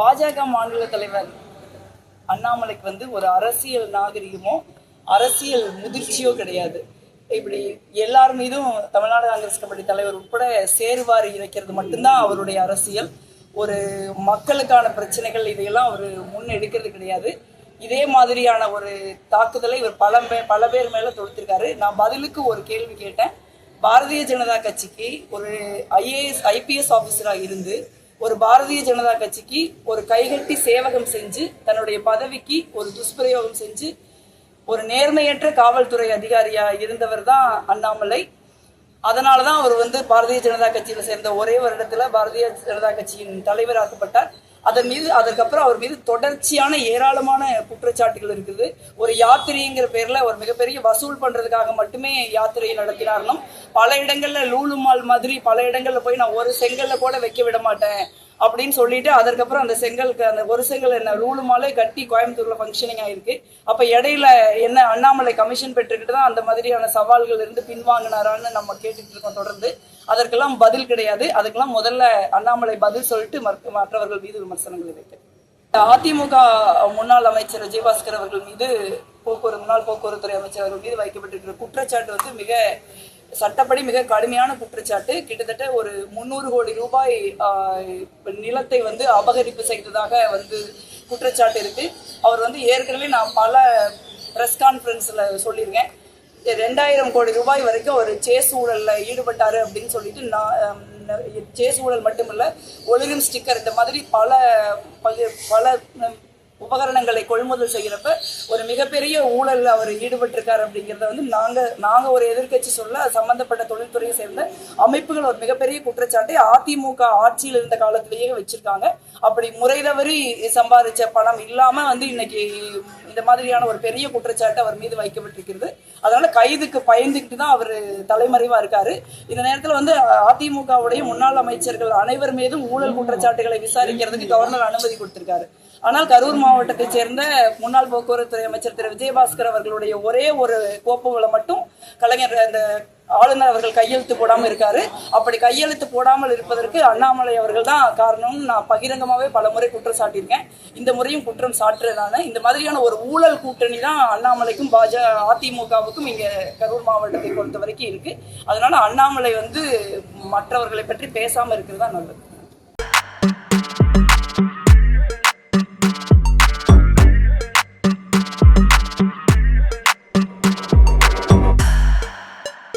பாஜக மாநில தலைவர் அண்ணாமலைக்கு வந்து ஒரு அரசியல் நாகரிகமோ அரசியல் முதிர்ச்சியோ கிடையாது. இப்படி எல்லார் மீதும் தமிழ்நாடு காங்கிரஸ் கமிட்டி தலைவர் உட்பட சேருவாரி இணைக்கிறது மட்டும்தான் அவருடைய அரசியல். ஒரு மக்களுக்கான பிரச்சனைகள் இதையெல்லாம் அவர் முன்னெடுக்கிறது கிடையாது. இதே மாதிரியான ஒரு தாக்குதலை இவர் பல பே பல பேர் மேலே தொடுத்திருக்காரு. நான் பதிலுக்கு ஒரு கேள்வி கேட்டேன். பாரதிய ஜனதா கட்சிக்கு ஒரு ஐஏஎஸ் ஐபிஎஸ் ஆஃபீஸராக இருந்து ஒரு பாரதிய ஜனதா கட்சிக்கு ஒரு கைகட்டி சேவகம் செஞ்சு தன்னுடைய பதவிக்கு ஒரு துஷ்பிரயோகம் செஞ்சு ஒரு நேர்மையற்ற காவல்துறை அதிகாரியா இருந்தவர் தான் அண்ணாமலை. அதனால தான் அவர் வந்து பாரதிய ஜனதா கட்சியில சேர்ந்த ஒரே வருடத்துல பாரதிய ஜனதா கட்சியின் தலைவராக்கப்பட்டார். அதன் மீது அதற்கப்புறம் அவர் மீது தொடர்ச்சியான ஏராளமான குற்றச்சாட்டுகள் இருக்குது. ஒரு யாத்திரைங்கிற பேர்ல ஒரு மிகப்பெரிய வசூல் பண்றதுக்காக மட்டுமே யாத்திரையை நடத்தினார்னும் பல இடங்கள்ல லூலு மால் மாதிரி பல இடங்கள்ல போய் நான் ஒரு செங்கல்ல கூட வைக்க விட மாட்டேன். அப்படின்னு சொல்லிட்டு அதற்கப்புறம் அந்த செங்கலுக்கு அந்த ஒரு செங்கல் என்ன ரூலுமாலே கட்டி கோயம்புத்தூர்ல ஃபங்க்ஷனிங் ஆயிருக்கு. அப்ப இடையில என்ன அண்ணாமலை கமிஷன் பெற்றுக்கிட்டு தான் அந்த மாதிரியான சவால்கள் இருந்து பின்வாங்கினாரான்னு நம்ம கேட்டுட்டு இருக்கோம் தொடர்ந்து. அதற்கெல்லாம் பதில் கிடையாது. அதுக்கெல்லாம் முதல்ல அண்ணாமலை பதில் சொல்லிட்டு மற்ற- மற்றவர்கள் மீது விமர்சனங்களை வைக்க அதிமுக முன்னாள் அமைச்சர் விஜயபாஸ்கர் அவர்கள் மீது போக்குவரத்து முன்னாள் போக்குவரத்துறை அமைச்சர் அவர்கள் மீது வைக்கப்பட்டிருக்கிற குற்றச்சாட்டு வந்து மிக சட்டப்படி மிக கடுமையான குற்றச்சாட்டு. கிட்டத்தட்ட ஒரு முந்நூறு கோடி ரூபாய் நிலத்தை வந்து அபகரிப்பு செய்ததாக வந்து குற்றச்சாட்டு இருக்கு. அவர் வந்து ஏற்கனவே நான் பல ப்ரெஸ் கான்ஃபரன்ஸில் சொல்லியிருக்கேன். ரெண்டாயிரம் கோடி ரூபாய் வரைக்கும் ஒரு சேஸ் ஊழலில் ஈடுபட்டார் அப்படின்னு சொல்லிட்டு நான் சேஸ் ஊழல் மட்டுமில்ல ஒழுகும் ஸ்டிக்கர் இந்த மாதிரி பல பல உபகரணங்களை கொள்முதல் செய்கிறப்ப ஒரு மிகப்பெரிய ஊழலில் அவர் ஈடுபட்டிருக்கார் அப்படிங்கிறத வந்து நாங்கள் நாங்கள் ஒரு எதிர்க்கட்சி சொல்ல சம்மந்தப்பட்ட தொழில்துறையை சேர்ந்த அமைப்புகள் ஒரு மிகப்பெரிய குற்றச்சாட்டை அதிமுக ஆட்சியில் இருந்த காலத்திலேயே வச்சிருக்காங்க. அப்படி முறை தவறி சம்பாதிச்ச பணம் இல்லாமல் வந்து இன்னைக்கு இந்த மாதிரியான ஒரு பெரிய குற்றச்சாட்டு அவர் மீது வைக்கப்பட்டிருக்கிறது. அதனால கைதுக்கு பயந்துக்கிட்டு தான் அவர் தலைமறைவாக இருக்காரு. இந்த நேரத்தில் வந்து அதிமுகவுடைய முன்னாள் அமைச்சர்கள் அனைவர் மீதும் ஊழல் குற்றச்சாட்டுகளை விசாரிக்கிறதுக்கு கவர்னர் அனுமதி கொடுத்திருக்காரு. ஆனால் கரூர் மாவட்டத்தை சேர்ந்த முன்னாள் போக்குவரத்துறை அமைச்சர் திரு விஜயபாஸ்கர் அவர்களுடைய ஒரே ஒரு கோப்புகளை மட்டும் கலைஞர் அந்த ஆளுநர் அவர்கள் கையெழுத்து போடாமல் இருக்காரு. அப்படி கையெழுத்து போடாமல் இருப்பதற்கு அண்ணாமலை அவர்கள் தான் காரணம்னு நான் பகிரங்கமாகவே பல முறை குற்றம் சாட்டியிருக்கேன். இந்த முறையும் குற்றம் சாட்டுறதுனால இந்த மாதிரியான ஒரு ஊழல் கூட்டணி தான் அண்ணாமலைக்கும் பாஜ அதிமுகவுக்கும் இங்கே கரூர் மாவட்டத்தை பொறுத்த வரைக்கும் இருக்கு. அதனால அண்ணாமலை வந்து மற்றவர்களை பற்றி பேசாமல் இருக்கிறது தான் நல்லது.